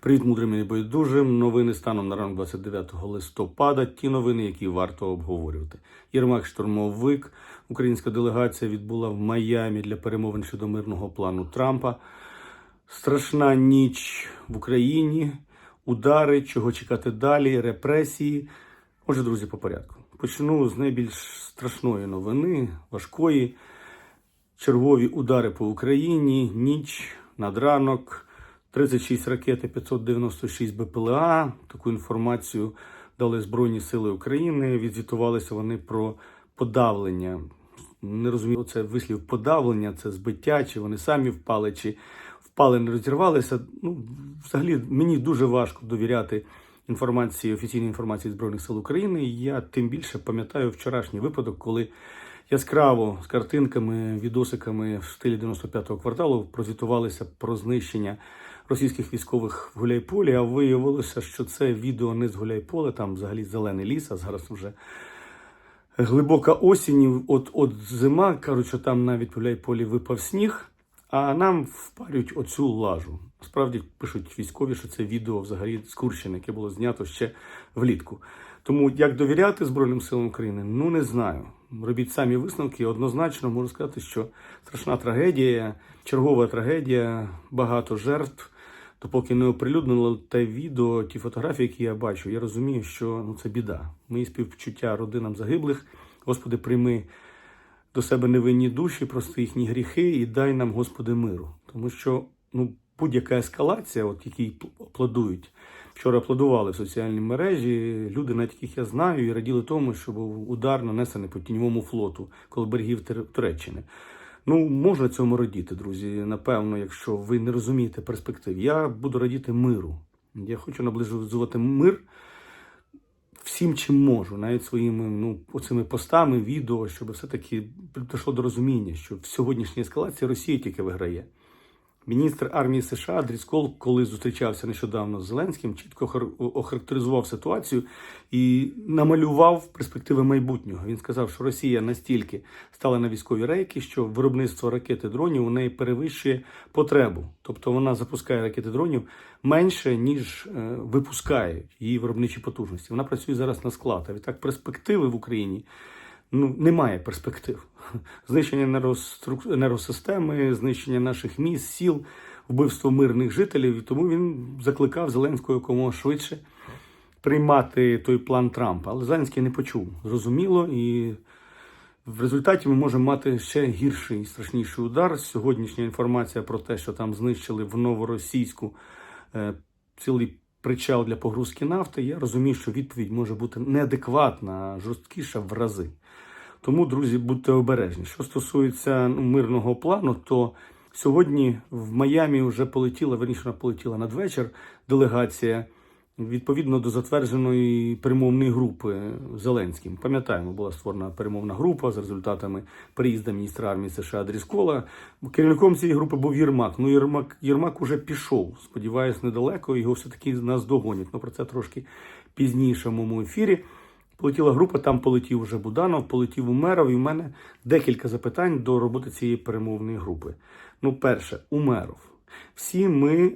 Привіт, мудрим і байдужим. Новини станом на ранок 29 листопада. Ті новини, які варто обговорювати. Єрмак штурмовик. Українська делегація відбула в Майамі для перемовин щодо мирного плану Трампа. Страшна ніч в Україні, удари, чого чекати далі, репресії. Отже, друзі, по порядку. Почну з найбільш страшної новини, важкої. Чергові удари по Україні, ніч, надранок, 36 ракет і 596 БПЛА. Таку інформацію дали Збройні Сили України. Відзвітувалися вони про подавлення. Не розумію, це вислів подавлення, це збиття, чи вони самі впали, чи впали, не розірвалися. Ну, взагалі, мені дуже важко довіряти інформації, офіційній інформації Збройних сил України. Я тим більше пам'ятаю вчорашній випадок, коли яскраво з картинками, відосиками в стилі 95-го кварталу прозвітувалися про знищення російських військових в Гуляйполі. А виявилося, що це відео не з Гуляйполя, там взагалі зелений ліс, а зараз вже глибока осінь, от от зима. кажуть, там навіть в Гуляйполі випав сніг. А нам впарюють оцю лажу. Справді пишуть військові, що це відео взагалі з Курщини, яке було знято ще влітку. Тому як довіряти Збройним силам України, ну не знаю. Робіть самі висновки. Однозначно можу сказати, що страшна трагедія, чергова трагедія, багато жертв. Допоки не оприлюднило те відео, ті фотографії, які я бачу, я розумію, що ну це біда. Мої співчуття родинам загиблих. Господи, прийми до себе невинні душі, прости їхні гріхи і дай нам, Господи, миру. Тому що ну, будь-яка ескалація, от які аплодують. Вчора аплодували в соціальній мережі люди, навіть яких я знаю, і раділи тому, що був удар нанесений по тіньовому флоту коло берегів Туреччини. Ну, можна цьому радіти, друзі. Напевно, якщо ви не розумієте перспектив. Я буду радіти миру. Я хочу наближувати мир всім, чим можу, навіть своїми ну, оцими постами, відео, щоб все-таки прийшло до розуміння, що в сьогоднішній ескалації Росія тільки виграє. Міністр армії США Дріскол, коли зустрічався нещодавно з Зеленським, чітко хар- охарактеризував ситуацію і намалював перспективи майбутнього. Він сказав, що Росія настільки стала на військові рейки, що виробництво ракети дронів у неї перевищує потребу. Тобто вона запускає ракети дронів менше, ніж е, випускає її виробничі потужності. Вона працює зараз на склад. А відтак перспективи в Україні ну, немає перспектив. Знищення енергострук- енергосистеми, знищення наших міст, сіл, вбивство мирних жителів. І тому він закликав Зеленського якомога швидше приймати той план Трампа. Але Зеленський не почув. Зрозуміло, і в результаті ми можемо мати ще гірший і страшніший удар. Сьогоднішня інформація про те, що там знищили в новоросійську е, цілий причал для погрузки нафти. Я розумію, що відповідь може бути неадекватна, а жорсткіша в рази. Тому, друзі, будьте обережні. Що стосується ну, мирного плану, то сьогодні в Майамі вже полетіла, верніше полетіла надвечір делегація відповідно до затвердженої перемовної групи Зеленським. Пам'ятаємо, була створена перемовна група з результатами приїзду міністра армії США Дріскола. Керівником цієї групи був Єрмак. Ну, Єрмак, Єрмак уже пішов. Сподіваюсь, недалеко. Його все-таки нас догонять. Ну про це трошки пізніше в моєму ефірі. Полетіла група, там полетів вже Буданов, полетів Умеров, і в мене декілька запитань до роботи цієї перемовної групи. Ну, перше, Умеров. Всі ми,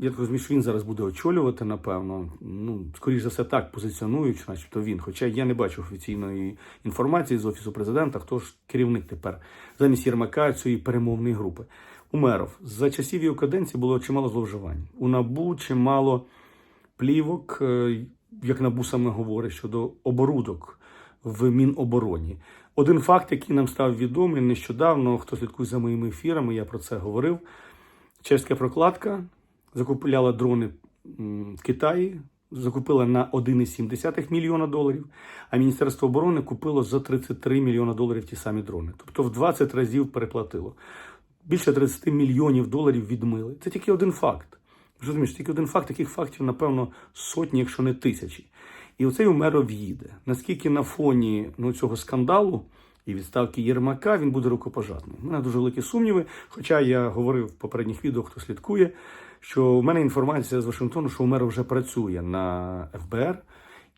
я так розумію, що він зараз буде очолювати, напевно. Ну, скоріш за все, так позиціонують, начебто він. Хоча я не бачу офіційної інформації з Офісу президента, хто ж керівник тепер замість Єрмака цієї перемовної групи. Умеров. За часів його каденції було чимало зловживань. У НАБУ чимало плівок, е, як НАБУ саме говорить, щодо оборудок в Мінобороні. Один факт, який нам став відомий нещодавно, хто слідкує за моїми ефірами, я про це говорив. Чеська прокладка закупляла дрони в Китаї, закупила на 1,7 мільйона доларів, а Міністерство оборони купило за 33 мільйона доларів ті самі дрони. Тобто в 20 разів переплатило. Більше 30 мільйонів доларів відмили. Це тільки один факт. Розумієш, тільки один факт, таких фактів, напевно, сотні, якщо не тисячі. І оцей Умеров їде. Наскільки на фоні ну, цього скандалу і відставки Єрмака він буде рукопожатний. У мене дуже великі сумніви. Хоча я говорив в попередніх відео, хто слідкує, що в мене інформація з Вашингтону, що Умеров вже працює на ФБР.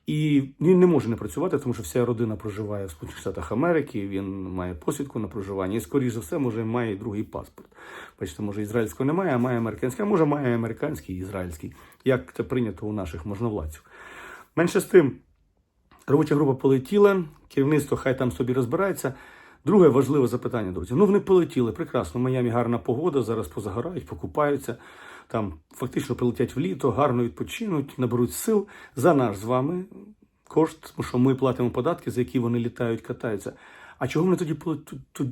І він не може не працювати, тому що вся родина проживає в Сполучених Штатах Америки, він має посвідку на проживання, і, скоріш за все, може, має другий паспорт. Бачите, може, ізраїльського немає, а має американський, а може, має американський і ізраїльський, як це прийнято у наших можновладців. Менше з тим, робоча група полетіла, керівництво хай там собі розбирається. Друге важливе запитання, друзі. Ну, вони полетіли, прекрасно. В Майамі гарна погода, зараз позагорають, покупаються. Там фактично прилетять в літо, гарно відпочинуть, наберуть сил за наш з вами кошт, тому що ми платимо податки, за які вони літають, катаються. А чого вони тоді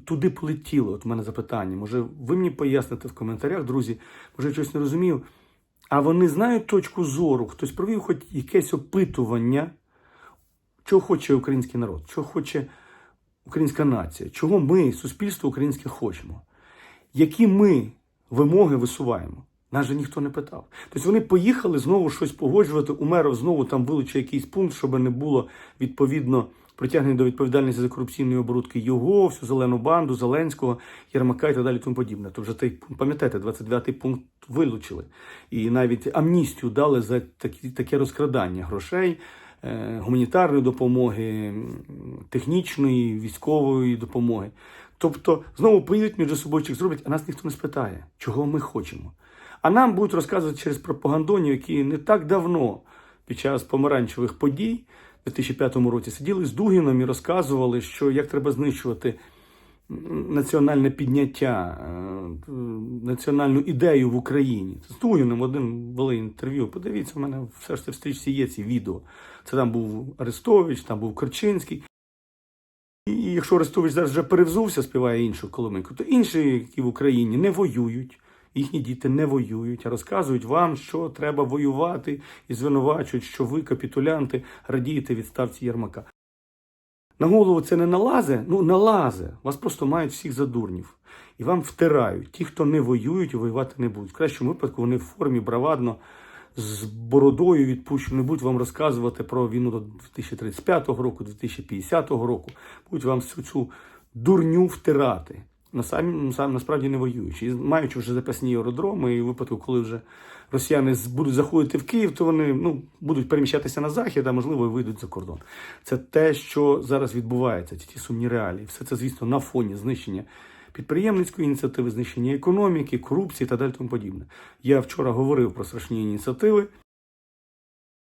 туди полетіли? От у мене запитання. Може, ви мені поясните в коментарях, друзі, може, я щось не розумію. А вони знають точку зору, хтось провів хоч якесь опитування, чого хоче український народ, чого хоче українська нація, чого ми, суспільство українське, хочемо, які ми вимоги висуваємо. Нас же ніхто не питав. Тобто вони поїхали знову щось погоджувати. Умеров знову там вилучив якийсь пункт, щоб не було відповідно притягнення до відповідальності за корупційні оборудки його, всю зелену банду, Зеленського, Єрмака і так далі. Тому подібне. То вже той пам'ятаєте, 29-й пункт вилучили. І навіть амністію дали за такі, таке розкрадання грошей, е, гуманітарної допомоги, технічної, військової допомоги. Тобто знову поїдуть між собою зроблять, а нас ніхто не спитає, чого ми хочемо. А нам будуть розказувати через пропагандонів, які не так давно під час помаранчевих подій у 2005 році сиділи з Дугіном і розказували, що як треба знищувати національне підняття, е, національну ідею в Україні. З Дугіном один вели інтерв'ю. Подивіться, у мене все ж це в стрічці є ці відео. Це там був Арестович, там був Корчинський. І якщо Арестович зараз вже перевзувся, співає іншу коломинку, то інші, які в Україні не воюють, їхні діти не воюють, а розказують вам, що треба воювати, і звинувачують, що ви, капітулянти, радієте відставці Єрмака. На голову це не налазе, ну налазе. Вас просто мають всіх за дурнів. І вам втирають. Ті, хто не воюють, воювати не будуть. В кращому випадку вони в формі бравадно з бородою відпущені, будуть вам розказувати про війну до 2035 року, 2050 року. Будуть вам всю цю дурню втирати. На самі, сам, насправді не воюючи. І маючи вже запасні аеродроми, і випадку, коли вже росіяни будуть заходити в Київ, то вони ну, будуть переміщатися на захід, а можливо і вийдуть за кордон. Це те, що зараз відбувається, ці ті сумні реалії. Все це, звісно, на фоні знищення підприємницької ініціативи, знищення економіки, корупції та далі тому подібне. Я вчора говорив про страшні ініціативи.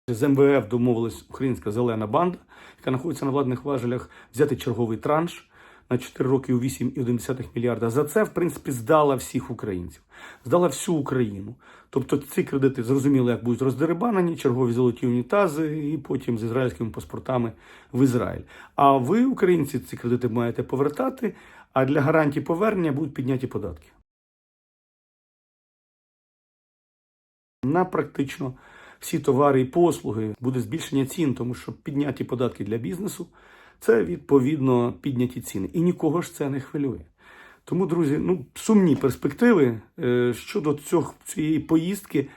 З МВФ домовилась українська зелена банда, яка знаходиться на владних важелях, взяти черговий транш на 4 роки у 8,1 мільярда. За це, в принципі, здала всіх українців, здала всю Україну. Тобто ці кредити зрозуміло, як будуть роздерибанені, чергові золоті унітази, і потім з ізраїльськими паспортами в Ізраїль. А ви, українці, ці кредити маєте повертати, а для гарантії повернення будуть підняті податки. На практично всі товари і послуги буде збільшення цін, тому що підняті податки для бізнесу це відповідно підняті ціни. І нікого ж це не хвилює. Тому, друзі, ну сумні перспективи е, щодо цього, цієї поїздки.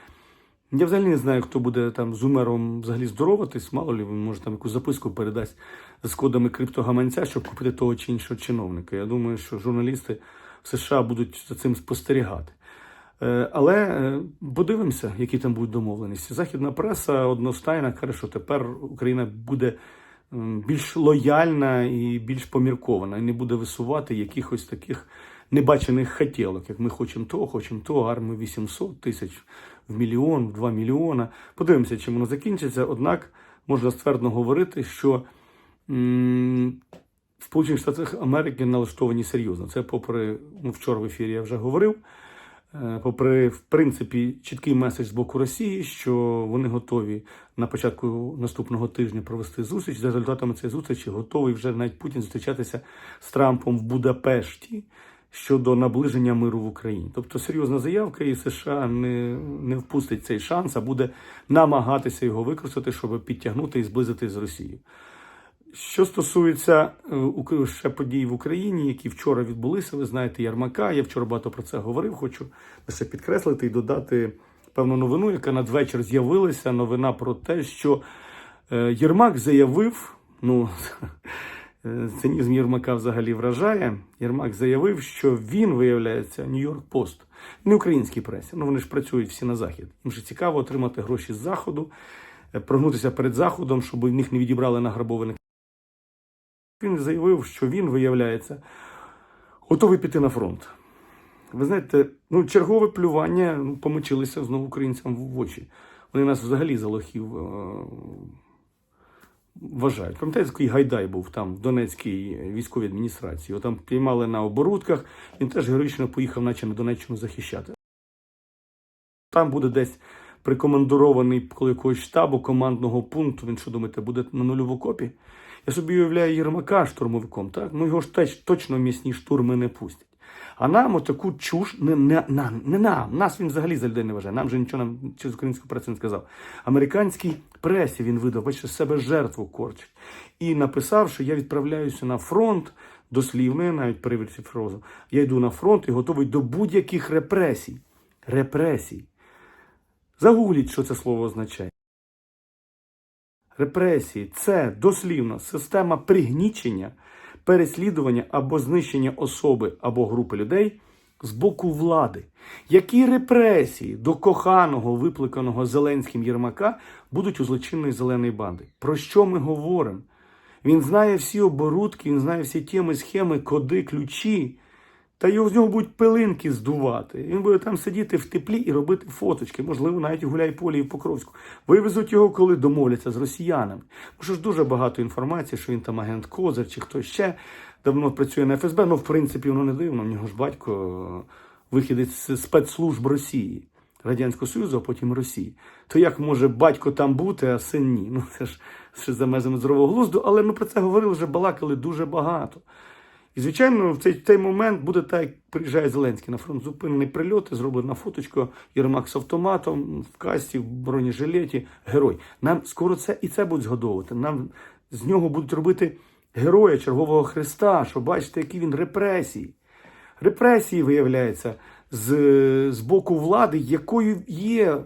Я взагалі не знаю, хто буде там з умером взагалі здороватись. Мало ли, він може там якусь записку передасть з кодами криптогаманця, щоб купити того чи іншого чиновника. Я думаю, що журналісти в США будуть за цим спостерігати. Е, Але е, подивимося, які там будуть домовленості. Західна преса одностайно каже, що тепер Україна буде більш лояльна і більш поміркована, і не буде висувати якихось таких небачених хотілок, як ми хочемо того, хочемо того, армію 800 тисяч в мільйон, в 2 мільйона. Подивимося, чим воно закінчиться. Однак можна ствердно говорити, що в Сполучених Штатах Америки налаштовані серйозно. Це попри ну, вчора в ефірі я вже говорив. Е, Попри, в принципі, чіткий меседж з боку Росії, що вони готові на початку наступного тижня провести зустріч. За результатами цієї зустрічі готовий вже навіть Путін зустрічатися з Трампом в Будапешті щодо наближення миру в Україні. Тобто серйозна заявка, і США не, не впустить цей шанс, а буде намагатися його використати, щоб підтягнути і зблизити з Росією. Що стосується е, ще подій в Україні, які вчора відбулися, ви знаєте, Ярмака. Я вчора багато про це говорив. Хочу лише підкреслити і додати певну новину, яка надвечір з'явилася. Новина про те, що е, Єрмак заявив, ну е, цинізм Єрмака взагалі вражає. Єрмак заявив, що він виявляється Нью-Йорк Пост, не українській пресі. Ну вони ж працюють всі на захід. Їм же цікаво отримати гроші з заходу. прогнутися перед Заходом, щоб в них не відібрали награбованих. Він заявив, що він, виявляється, готовий піти на фронт. Ви знаєте, ну, чергове плювання ну, помочилися знову українцям в очі. Вони нас взагалі за лохів е, вважають. Пам'ятаєте, який Гайдай був там в Донецькій військовій адміністрації. Його там піймали на оборудках. Він теж героїчно поїхав, наче на Донеччину захищати. Там буде десь прикомандирований коло якогось штабу командного пункту. Він що думаєте, буде на нулю в окопі? Я собі уявляю Єрмака штурмовиком, так? Ну його ж теж точно місні штурми не пустять. А нам отаку чуш не, не, не, не нам. Нас він взагалі за людей не вважає. Нам же нічого нам через українську пресу не сказав. Американській пресі він видав, бачите, себе жертву корчить. І написав, що я відправляюся на фронт, дослівно, я навіть перевір цифрозу. Я йду на фронт і готовий до будь-яких репресій. Репресій. Загугліть, що це слово означає. Репресії це дослівно система пригнічення, переслідування або знищення особи або групи людей з боку влади. Які репресії до коханого, випликаного Зеленським Єрмака будуть у злочинної зеленої банди? Про що ми говоримо? Він знає всі оборудки, він знає всі теми, схеми, коди, ключі. Та його з нього будуть пилинки здувати. Він буде там сидіти в теплі і робити фоточки, можливо, навіть у Гуляйполі і в Покровську. Вивезуть його, коли домовляться з росіянами. Бо що ж дуже багато інформації, що він там агент Козир чи хтось ще давно працює на ФСБ. Ну, в принципі, воно не дивно. В нього ж батько вихідець з спецслужб Росії, Радянського Союзу, а потім Росії. То як може батько там бути, а син ні? Ну це ж ще за межами здорового глузду, але ми про це говорили вже балакали дуже багато. І, звичайно, в цей, цей момент буде так, як приїжджає Зеленський на фронт. Зупинений прильот, зроблена фоточка, Єрмак з автоматом, в касті, в бронежилеті, герой. Нам скоро це і це будуть згадовувати. Нам з нього будуть робити героя чергового Христа, що бачите, які він репресії. Репресії, виявляється, з, з боку влади, якою є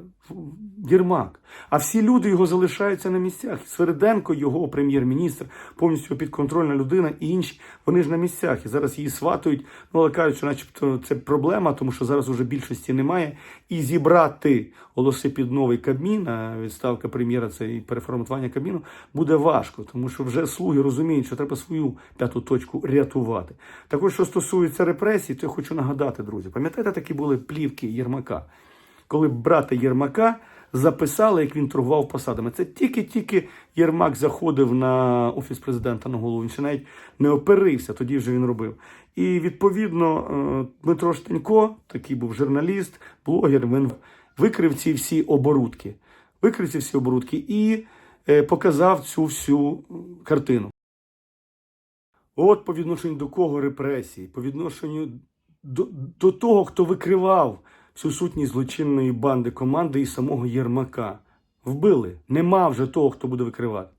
Єрмак. А всі люди його залишаються на місцях. Свериденко, його прем'єр-міністр, повністю підконтрольна людина і інші, вони ж на місцях. І зараз її сватують, ну але кажуть, що начебто це проблема, тому що зараз уже більшості немає. І зібрати голоси під новий Кабмін, а відставка прем'єра це і переформатування Кабміну, буде важко, тому що вже слуги розуміють, що треба свою п'яту точку рятувати. Також, що стосується репресій, то я хочу нагадати, друзі, пам'ятаєте, такі були плівки Єрмака, коли брата Єрмака записали, як він торгував посадами. Це тільки-тільки Єрмак заходив на офіс президента на голову. Він ще навіть не оперився, тоді вже він робив. І відповідно е, Дмитро Штенько, такий був журналіст, блогер, він викрив ці всі оборудки. Викрив ці всі оборудки і е, показав цю всю картину. От по відношенню до кого репресії, по відношенню до, до того, хто викривав всю сутність злочинної банди команди і самого Єрмака. Вбили. Нема вже того, хто буде викривати.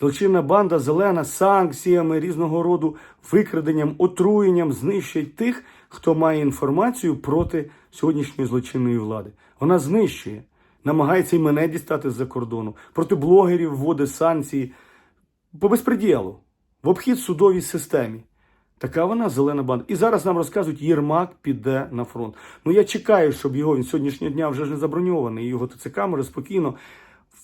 Злочинна банда зелена санкціями різного роду викраденням, отруєнням знищує тих, хто має інформацію проти сьогоднішньої злочинної влади. Вона знищує, намагається і мене дістати з-за кордону, проти блогерів вводить санкції по безпреділу, в обхід судовій системі. Така вона зелена банда. І зараз нам розказують, Єрмак піде на фронт. Ну я чекаю, щоб його він сьогоднішнього дня вже ж не заброньований. Його ТЦК може спокійно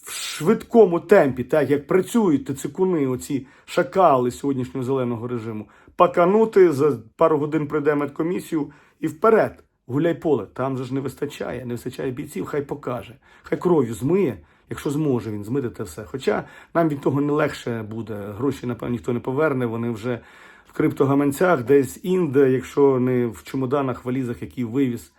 в швидкому темпі, так як працюють ТЦКуни, оці шакали сьогоднішнього зеленого режиму, паканути за пару годин прийде медкомісію і вперед. Гуляй поле, там же ж не вистачає, не вистачає бійців, хай покаже, хай кров'ю змиє, якщо зможе він змити те все. Хоча нам від того не легше буде. Гроші, напевно, ніхто не поверне, вони вже в криптогаманцях, десь інде, якщо не в чемоданах, валізах, які вивіз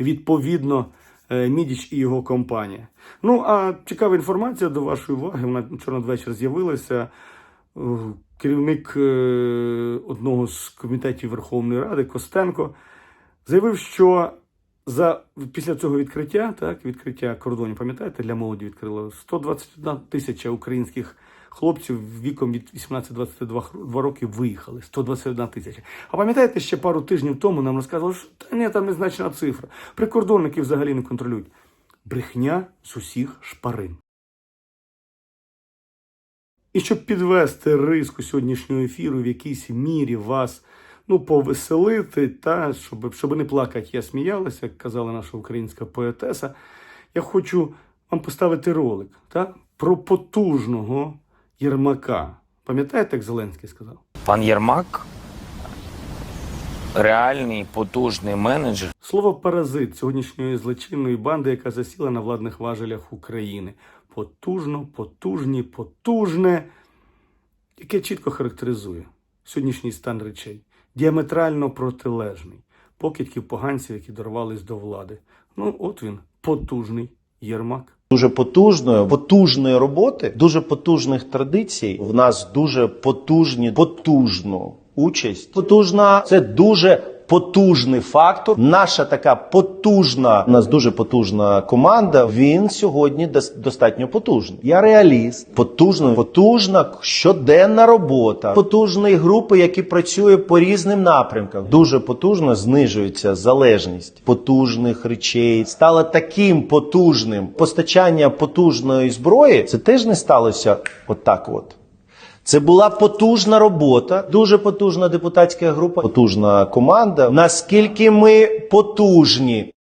відповідно е, Мідіч і його компанія. Ну а цікава інформація до вашої уваги. Вона вчора надвечір з'явилася. Е, Керівник е, одного з комітетів Верховної Ради Костенко заявив, що за після цього відкриття, так відкриття кордонів, пам'ятаєте, для молоді відкрило 121 тисяча українських хлопців віком від 18-22 роки виїхали. 121 тисяча. А пам'ятаєте, ще пару тижнів тому нам розказували, що та ні, там незначна цифра. Прикордонники взагалі не контролюють. Брехня з усіх шпарин. І щоб підвести риску сьогоднішнього ефіру, в якійсь мірі вас ну, повеселити, та щоб, щоб не плакати, я сміялася, як казала наша українська поетеса. Я хочу вам поставити ролик. Та? про потужного Єрмака. Пам'ятаєте, як Зеленський сказав? Пан Єрмак реальний потужний менеджер. Слово паразит сьогоднішньої злочинної банди, яка засіла на владних важелях України. Потужно, потужні, потужне, яке чітко характеризує сьогоднішній стан речей. Діаметрально протилежний. Покидьків поганців, які дорвались до влади. Ну, от він, потужний Єрмак. Дуже потужної, потужної роботи, дуже потужних традицій. В нас дуже потужні, потужну участь. Потужна це дуже потужний фактор. Наша така потужна, у нас дуже потужна команда. Він сьогодні дос- достатньо потужний. Я реаліст, потужна, потужна щоденна робота, потужної групи, які працюють по різним напрямкам. Дуже потужно знижується залежність потужних речей. Стало таким потужним. Постачання потужної зброї це теж не сталося отак. От. Це була потужна робота, дуже потужна депутатська група, потужна команда. Наскільки ми потужні,